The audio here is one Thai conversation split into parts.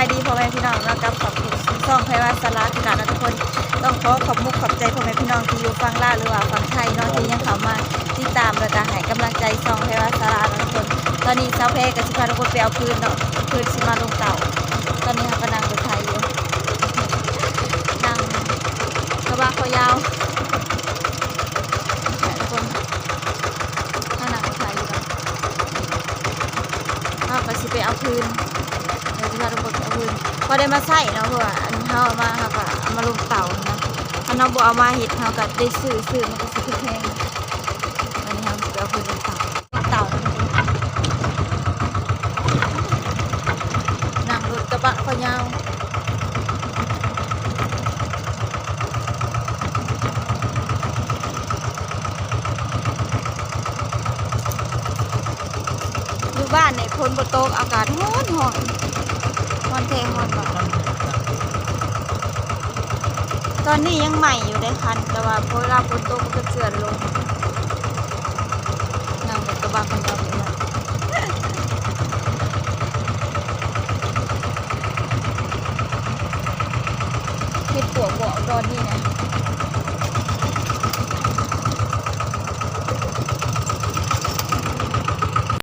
ายดีพ่อแม่พี่น้องแล้วกับขอบคุณซ่องไพวาสาระคือกันะทุกคนต้องขอขอบมุกขอบใจพ่อแม่พี่น้องที่อยู่ฟังล่าหรือว่าฟังไทยเนาะที่ยังเข้ามาติดตามและก็ให้กำลังใจซ่องไพวาสาระนะทุกคน ตอนนี้สาวเพกับสิพาทุกคนไปเอาพื้นเนาะพื้นสิมาลงเต่า ตอนนี้เราก็นั่งรถไทยอยู่นั่งกระบะคอยาวทุกคนนั่งรถไทยอยู่เนาะเราก็สิไปเอาพื้นเดี๋ยวจะพาทุกคนไป เอาพื้นพอได้มาใส่เนาะเพราะว่าอันเขาเอามาเขาก็เอามาลงเตานะถ้าน้องบอเอามาเห็ดเขาก็ได้ซื้อซื้อมันก็สิแพงตอนนี้เขาจะไปเอาพื้นเตาเตานั่งรถกระบะเขายาวบ้านเนี่ยคนบนโต๊ะอากาศร้อนร้อน ร้อนแทงร้อนแบบตอนนี้ยังใหม่อยู่ได้คัน แต่ว่าพอเวลาฝนตกก็เสื่อนลงนั่งรถกระบะเขายาวไปเลยเห็ดปวกบอกตอนนี้นะ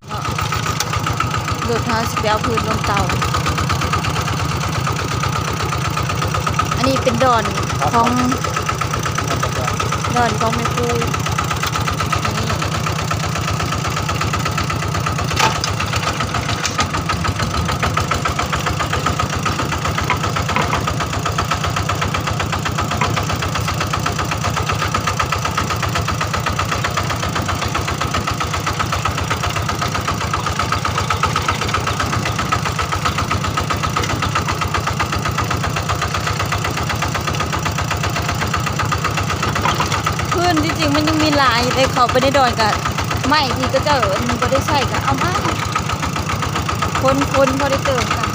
เนาะรถพาสิไปเอาพื้นลงเตา นนี้เป็นดอนของดอนของแม่ครูนี่พื้นที่จริงมันยังมีหลาย เขาไปในดอนกันไม่ที่ก็เจอมันก็ได้ใช่กันเอามาคนคนพอได้เติมกัน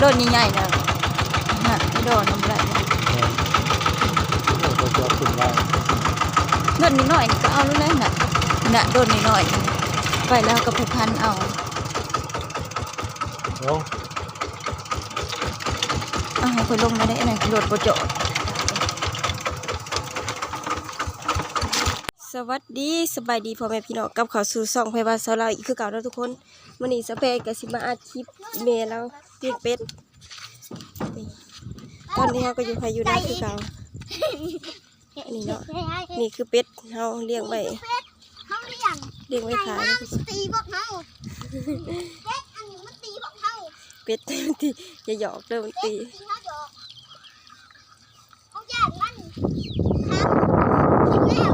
โดนใหญ่ๆนะหน้าไม่โดนน้ำลายเนี่ยโดนนิดหน่อยนี่ก็เอาแล้วเลยน่ะหน้าโดนนิดหน่อยนี่ไปแล้วก็ไปพันเอาเอาให้คนลงมาได้ไหนรถประจอดสวัสดีสบายดีพ่อแม่พี่น้องกับเขาวสู่ซ่องไพบาสาวเราอีกคือเก่าแล้วทุกคนวันนี้สเปกกับสิมาอัดคลิปเมย์แล้ว ปิ้งเป็ดนี่ตอนนี้เราก็อยู่ใครอยู่หน้าคือเก่าอันนี้เนาะนี่คือเป็ดเราเลี้ยงไว้เขาเลี้ยงเลี้ยงไว้ขายไก่แล้วมาก็สิตีพวกเขาเด็กอันนี้มันตีพวกเขาเป็ดที่อย่าหยอกเด้อมันตีตีเขาดอกเขาแย่งมันครับกินแล้ว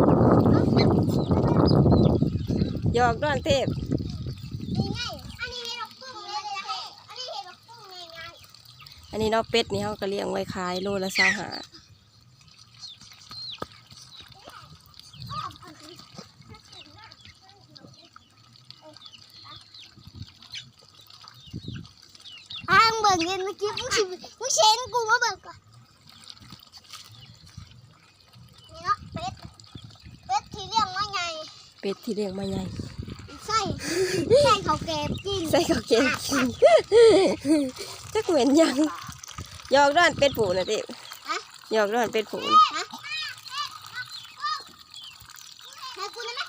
หยอกด้วยเทพนี่ไง อันนี้เนาะเป็ดนี่เขาก็เลี้ยงไว้ขายโลละสาหาอ้างเบิ่งเงินเมื่อกี้มึงสิมึงเชนกูมาเบิ่งก่อนนี่เนาะเป็ดเป็ดที่เลี้ยงมาไงเป็ดที่เลี้ยงมาใหญ่ใส่ใส่เขาวแกบกิน ใส่ข้าวเกงกินจักเหม็นยังห ยอกด้วยเป็ดผูนะเทพฮะหยอกด้วยเป็ดผูนะฮะแม่กูนะแม่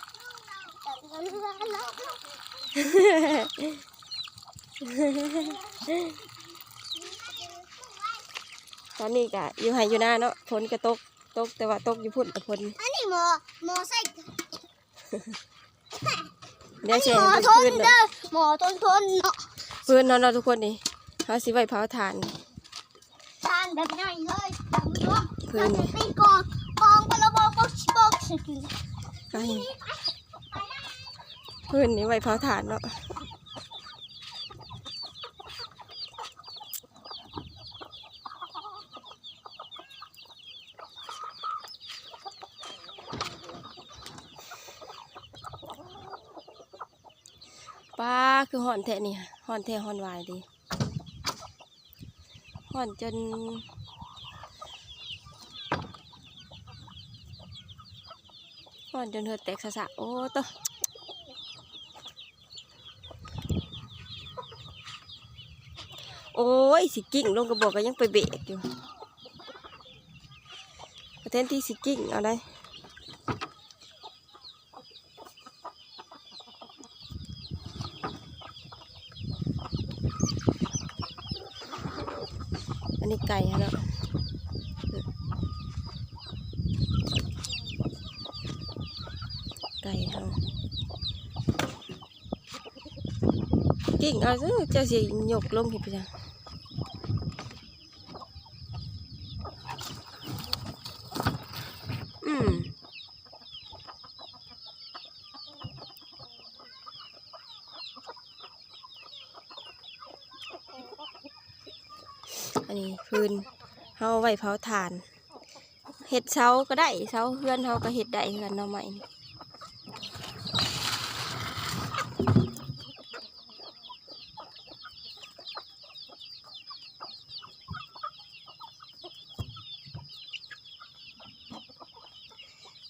ตอนนี้ก็อยู่ไห้อยู่หน้าเนาะฝนก็ตกตกแต่ว่าตกอยู่พุ่นกับฝนอันนี้หมอหมอใส่เดี๋ยวเสียหมอทนพื้นเด้อหมอทนทนเนาะพื้นเนาะเนาะทุกคนนี่เขาสิไว้เผาถ่าน ben de ben yaylanıyorum. Ben de bir kon. Kon bana bak bak bak şekilde. พื้นนี้ไว้เผาถ่านเนาะป้าคือหอนแทะนี่หอนแทะหอนวายดี ห่อนจน ห่อนจนเธอแตกสะสะโอ้ตะโอ้ยสิกิ่งลงกระบอกก็ยังไปเบรกอยู่ประเทศที่สิกิ่งเอาได้ อันนี้ไก่ฮะเนาะไก่เฮากิ่งเอาซะเจ้าสิยกลงเห็นปะจ๊ะอืม อันนี้พื้นเฮาไว้เผาถ่าน เห็ดเช้าก็ได้เช้าเพื่อนเฮาก็เห็ดได้คือกันเนาะใหม่นี่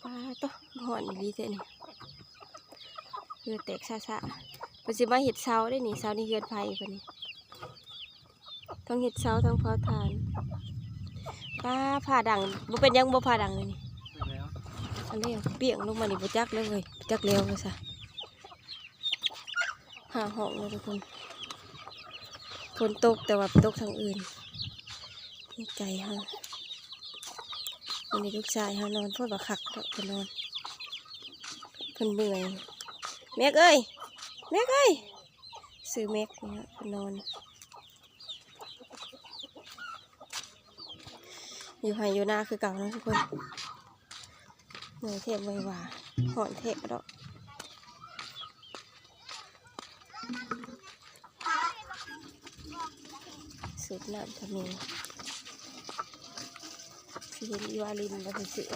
ป้าตัวหอนอีเท่นี่เรือแตกซะซะๆเพิ่นสิมาเห็ดเช้าได้นี่เช้านี่เฮือนไผเพิ่นนี่ ทั้งเห็ดเช้าทั้งเผาถ่านป้าผ่าดังบ่เป็นยังบ่ผ่าดังเลยนี่อันนี้เปียงลงมานี่บ่จักเลยเว้ยบ่จักแล้วเลยซะหาหองเลยทุกคนฝนตกแต่ว่าตกทางอื่นนี่ไก่ฮาวันนี้ลูกชายฮานอนพ่อว่าคักเนาะเพิ่นนอนเพิ่นเมื่อยแม็กเอ้ยแม็กเอ้ยซื้อแม็กนี่ฮะเพิ่นนอน อยู่ไฮอยู่หน้าคือเก่าเนาะทุกคนเหนื่อยเทพไวหว่าหอนเทพดอกสูบน้ำทำมีสิเห็นอีวาลินมาเป็นเสือ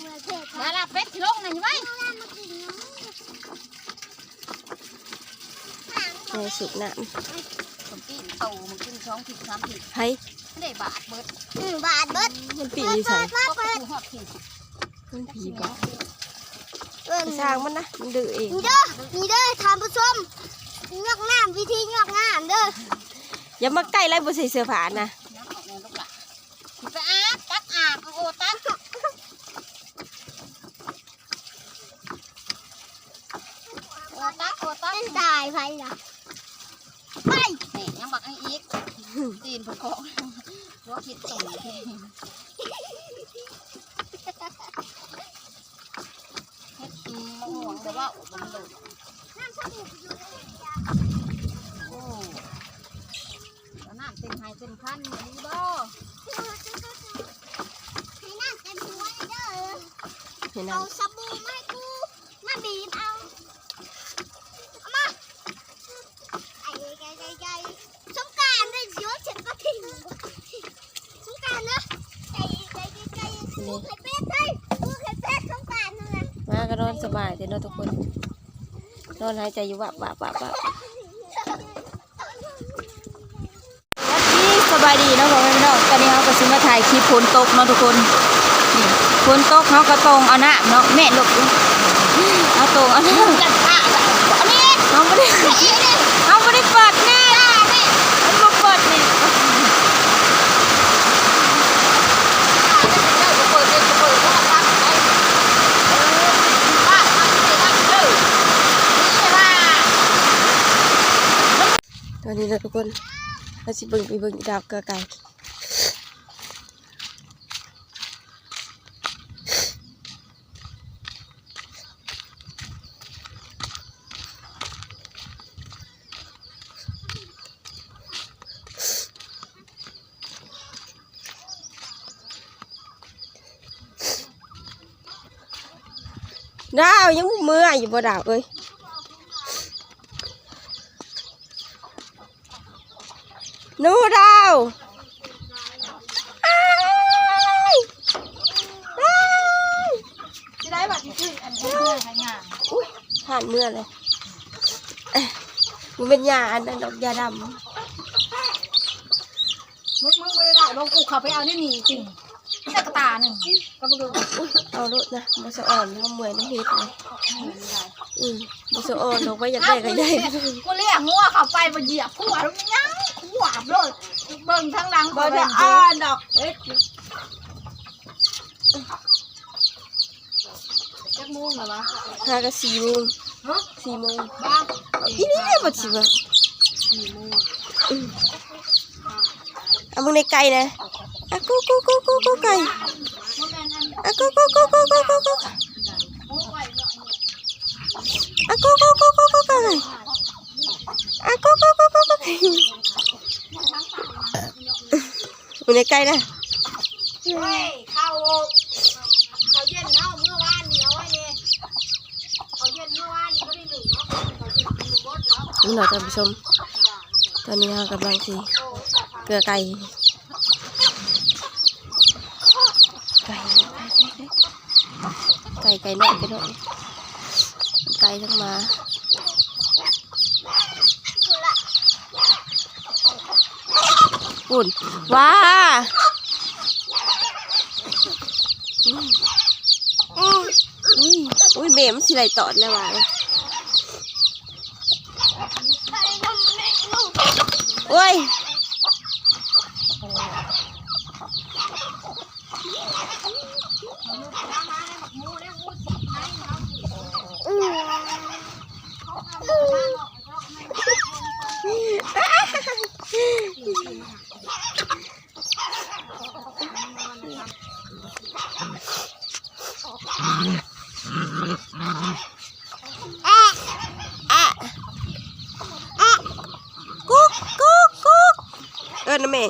เมื่อเทศดาราเป็ดที่ลงนั่นไว้มากินเนาะในสูบน้ผมกินโตมันกินสองผิดสามผิดำไผ่ ไม่ได้บาทเบิดอืมบาทเบิดมันปีนอยู่ใส่ก็ไปดูหอดผิดมันผีบอกเอิ้นสร้างมันนะมันดื้อเองนี่เด้อนี่เด้อท่านผู้ชมงอกน้ำวิธีงอกน้ำเด้ออย่ามาใกล้ไรบ่ใส่เสื้อผ้านะน้ำออกในลูกหละไปอาบตักอาบโอ้ตักโอ้ตักโอ้ตักเป็นตายไปล่ะไปนี่ยังบักไอ้อีกตีนผู้กอง รถคิดตุ่มเฮ็ดมะม่วงแต่ว่าอบมันหลุดน้ำสบู่อยู่ในยาโอ้แล้วน้ำเต็มไฮเต็มพันนี่บ่ให้น้ำเต็มหัวเลยเด้อเห็นเอาน้ำสบู่มาให้กูมาบีบเอาเอามาไอ้ไก่ไก่ไก่สงกรารเลยเดี๋ยวฉันก็ทิ้งสงกรารนะไก่ไก่ไก่ไก่กูไข่ เลยกูไข่เป็ดสงกระมาก็นอนสบายแต่นอนทุกคน นอนหายใจอยู่วะวะวะวะสบายดีนะพ่อแม่พี่น้องตอนนี้เขาก็ซื้อมาถ่ายคลิปฝนตกเนาะทุกคนนี่ฝนตกเขาก็ตรงเอาหน้าเนาะแม่หลบอยู่เอาตรงเอาหน้า จัดผ้าอันนี้ เขาไม่ได้เขาไม่ได้เปิดแน่เขาไม่เปิดนี่ เปิดเลยเปิดว่าตักไอ้ว่าตักไปตักเด้อนี่ว่า ตอนนี้เราทุกคนเราสิเบิ่งไปเบิ่งดาวกระไก่ดาวยังบ่เมื่อยอยู่บ่ดาวเอ้ย หนูดาวอ้ายอ้าย ที่ได้บัตรที่ชื่ออันนี้เพื่อนใครงาน อุ้ย ผ่านเมื่อเลยมันเป็นยาอันนั้นดอกยาดมึงมึงไปได้บอกกูเขาไปเอานี่นี่จริงแต่กระตาหนึ่งก็มาดูำอุ๊ยเอาลุนะมาสะอ่อนเขาเหมือนน้ำเฮ็ดเลยอืมมาสะอ่อนเราก็อยากได้ก็ได้กูเรียกงัวเข้าไปมาเหยียบขวดมันยังขวดเลยเบิ่งทั้งหลังบ่ได้อ่านดอกเอ๊ะจักโมงเหรอวะห้ากับสี่โมง ฮะสี่โมงบ้าอีนี่เนี่ยบัดสิบะสี่โมงอืมเอามึงในไก่นะอะกูกูกูกูกูไก่มันแม่นอันอะกูกูกูกูกูกูกูอ้ยเนาะอะกูกูกูกูกูไก่อะกูกูกูกูกูไก่มึงในไก่นะ นี่หน่อยท่านผู้ชม ตอนนี้เรากำลังสิเกลือไก่ไก่ไก่ไก่น้อยไก่น้อยไก่ทั้งมาปุ่นว้าอุ้ยอุ้ยเมมสิไหลตอดแล้วว่ะ โอ้ยอะอะกุ๊กกุ๊กกุ๊กเอิ้นนะ แม่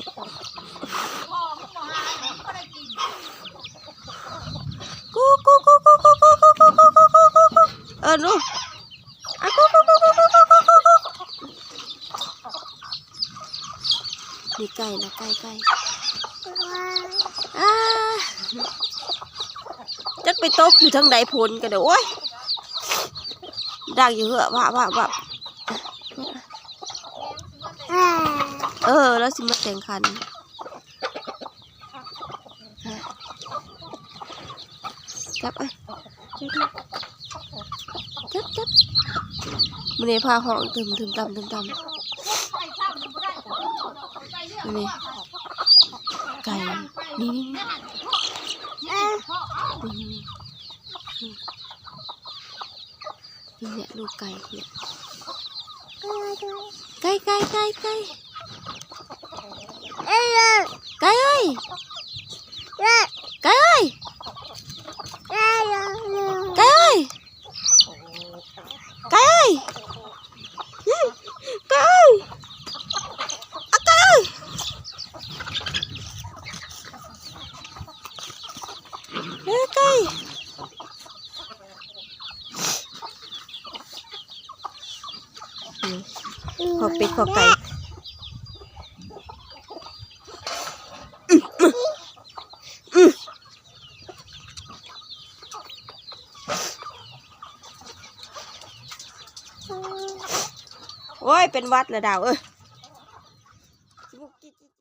กุ๊กกุ๊กกุ๊กกุ๊กกุ๊กกุ๊กกุ๊กกุ๊กกุ๊กกุ๊กกุ๊กกุ๊กกุ๊กเอิ้นลูกอะกุ๊กกุ๊กกุ๊กกุ๊กกุ๊กกุ๊กกุ๊กกุ๊กกุ๊กนี่ไก่นะไก่ไก่อ่าจักไปตกอยู่ทางใดพลกันเด้อโอ้ยดังอยู่เหอะว่าว่าว่าเออ แล้วสิมาแข่งขันจับอะจับจับมันนี่พาห้องตึมตึมตำตึมตำมันนี่ไก่นี่นี่นี่นี่นี่เนี่ยลูกไก่เนี่ยไก่ไก่ไก่ไก่ cây ơi. Cây ơi. Cây ơi. Cây ơi. Cây ơi. À, cái ơi. Cây hộp bịt hộp cây เป็นวัดละดาวเอ้ย